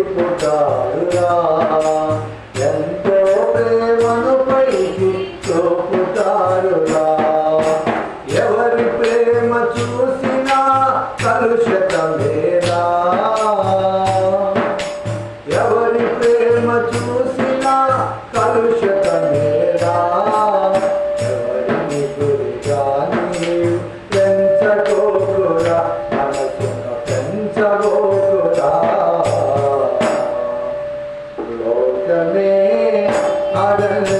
చూపుతారురా. ఎంతో ప్రేమను పైకి చూపుతారురా. ఎవరి ప్రేమ చూసినా కలుషితమేరా ఎవరి ప్రేమ చూసినా కలుషితమేరా ఎవరిని గురిగాని పెంచకోరా మనసును పెంచకో I Hallelujah.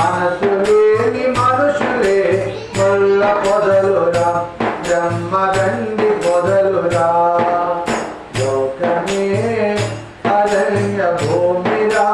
మనసు లేని మనుషులే మల్ల పొదలురా బ్రహ్మగండి పొదలురా. లోకమే అరణ్య భూమిరా.